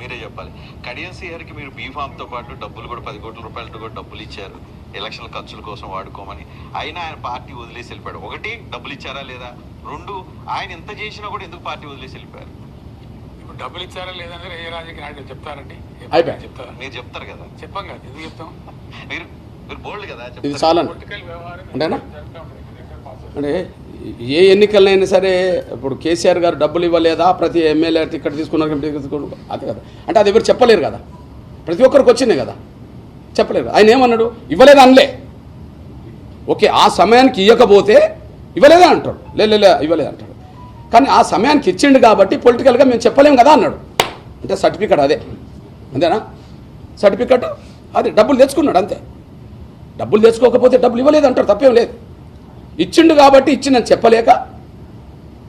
మీరే చెప్పాలి. కడియం సిఆర్కి మీరు బీఫామ్తో పాటు డబ్బులు కూడా పది కోట్ల రూపాయలతో కూడా డబ్బులు ఇచ్చారు. ఎలక్షన్ ఖర్చుల కోసం వాడుకోమని. అయినా ఆయన పార్టీ వదిలేసి వెళ్ళిపోయాడు. ఒకటి డబ్బులు ఇచ్చారా లేదా? రెండు ఆయన ఎంత చేసినా కూడా ఎందుకు పార్టీ వదిలేసి వెళ్ళిపోయారు? ఇప్పుడు డబ్బులు ఇచ్చారా లేదని ఏ రాజకీయ నాయకులు చెప్తారండి? చెప్తారా? మీరు చెప్తారు కదా. చెప్పాం కదా. ఎందుకు చెప్తాం? మీరు మీరు బోల్డ్ కదా ఇది చెప్తారు. వ్యవహారం. అంటే ఏ ఎన్నికలైనా సరే ఇప్పుడు కేసీఆర్ గారు డబ్బులు ఇవ్వలేదా? ప్రతి ఎమ్మెల్యే టికెట్ తీసుకున్నారు తీసుకున్నారు. అది కదా. అంటే అది ఎవరు చెప్పలేరు కదా. ప్రతి ఒక్కరికి వచ్చినాయి కదా. చెప్పలేరు ఆయన ఏమన్నాడు? ఇవ్వలేదు అనలే. ఓకే ఆ సమయానికి ఇవ్వకపోతే ఇవ్వలేదా అంటాడు. లే లే, లే ఇవ్వలేదు అంటాడు. కానీ ఆ సమయానికి ఇచ్చిండు కాబట్టి పొలిటికల్గా మేము చెప్పలేము కదా అన్నాడు. అంటే సర్టిఫికెట్ అదే. అంతేనా? సర్టిఫికెట్ అదే డబ్బులు తెచ్చుకున్నాడు అంతే. డబ్బులు తెచ్చుకోకపోతే డబ్బులు ఇవ్వలేదు అంటారు తప్పేం లేదు. ఇచ్చిండు కాబట్టి ఇచ్చిందని చెప్పలేక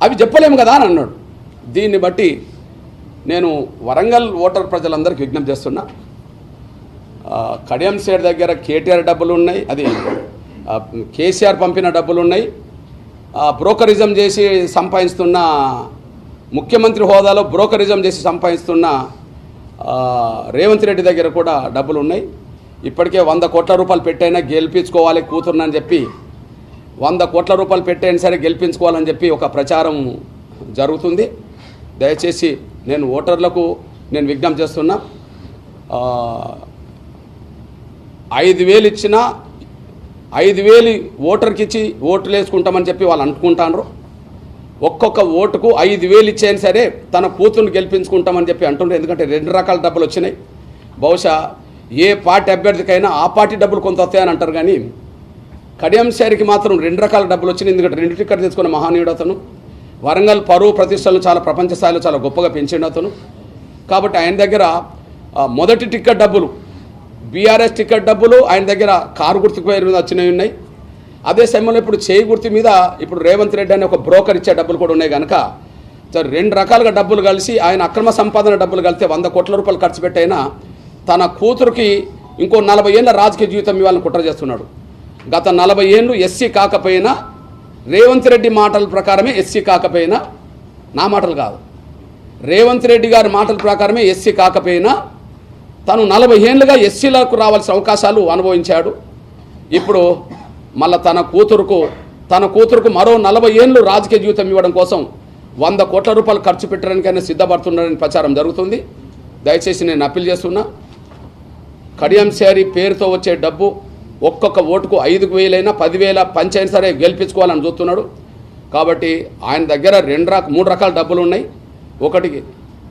అవి చెప్పలేము కదా అని అన్నాడు. దీన్ని బట్టి నేను వరంగల్ ఓటర్ ప్రజలందరికీ విజ్ఞప్తి చేస్తున్నా. కడియం సేడ్ దగ్గర కేటీఆర్ డబ్బులు ఉన్నాయి అది కేసీఆర్ పంపిన డబ్బులు ఉన్నాయి. బ్రోకరిజం చేసి సంపాదిస్తున్న ముఖ్యమంత్రి హోదాలో బ్రోకరిజం చేసి సంపాదిస్తున్న రేవంత్ రెడ్డి దగ్గర కూడా డబ్బులు ఉన్నాయి. ఇప్పటికే వంద కోట్ల రూపాయలు పెట్టైనా గెలిపించుకోవాలి కూతురునని చెప్పి వంద కోట్ల రూపాయలు పెట్టైనా సరే గెలిపించుకోవాలని చెప్పి ఒక ప్రచారం జరుగుతుంది. దయచేసి నేను ఓటర్లకు నేను విజ్ఞప్తి చేస్తున్నా ఐదు వేలు ఇచ్చినా ఐదు వేలు ఓటర్కి ఇచ్చి ఓట్లు వేసుకుంటామని చెప్పి వాళ్ళు అనుకుంటారు ఒక్కొక్క ఓటుకు ఐదు వేలు ఇచ్చేయని సరే తన కూతుర్ని గెలిపించుకుంటామని చెప్పి అంటుండ్రు. ఎందుకంటే రెండు రకాల డబ్బులు వచ్చినాయి. బహుశా ఏ పార్టీ అభ్యర్థికైనా ఆ పార్టీ డబ్బులు కొంత వస్తాయని అంటారు కానీ కడియంశారికి మాత్రం రెండు రకాల డబ్బులు వచ్చినాయి. ఎందుకంటే రెండు టికెట్ తీసుకున్న మహానీయుడు అతను వరంగల్ పరువు ప్రతిష్టలను చాలా ప్రపంచ స్థాయిలో చాలా గొప్పగా పెంచిండు అతను. కాబట్టి ఆయన దగ్గర మొదటి టికెట్ డబ్బులు బీఆర్ఎస్ టికెట్ డబ్బులు ఆయన దగ్గర కారు గుర్తు పేరు మీద వచ్చినవి ఉన్నాయి. అదే సమయంలో ఇప్పుడు చేయి గుర్తు మీద ఇప్పుడు రేవంత్ రెడ్డి అనే ఒక బ్రోకర్ ఇచ్చే డబ్బులు కూడా ఉన్నాయి కనుక రెండు రకాలుగా డబ్బులు కలిసి ఆయన అక్రమ సంపాదన డబ్బులు కలిస్తే వంద కోట్ల రూపాయలు ఖర్చు పెట్టైనా తన కూతురుకి ఇంకో నలభై ఏళ్ళ రాజకీయ జీవితం ఇవ్వాలని కుట్ర చేస్తున్నాడు. గత నలభై ఏళ్ళు ఎస్సీ కాకపోయినా రేవంత్ రెడ్డి మాటల ప్రకారమే ఎస్సీ కాకపోయినా నా మాటలు కాదు రేవంత్ రెడ్డి గారి మాటల ప్రకారమే ఎస్సీ కాకపోయినా తను నలభై ఏళ్ళుగా ఎస్సీలకు రావాల్సిన అవకాశాలు అనుభవించాడు. ఇప్పుడు మళ్ళా తన కూతురుకు తన కూతురుకు మరో నలభై ఏళ్ళు రాజకీయ జీవితం ఇవ్వడం కోసం వంద కోట్ల రూపాయలు ఖర్చు పెట్టడానికైనా సిద్ధపడుతున్నారని ప్రచారం జరుగుతుంది. దయచేసి నేను అప్పీల్ చేస్తున్నా. కడియం శారీ పేరుతో వచ్చే డబ్బు ఒక్కొక్క ఓటుకు ఐదుకు వేలైనా పదివేల పంచైనా సరే గెలిపించుకోవాలని చూస్తున్నాడు. కాబట్టి ఆయన దగ్గర రెండు రక మూడు రకాల డబ్బులు ఉన్నాయి. ఒకటికి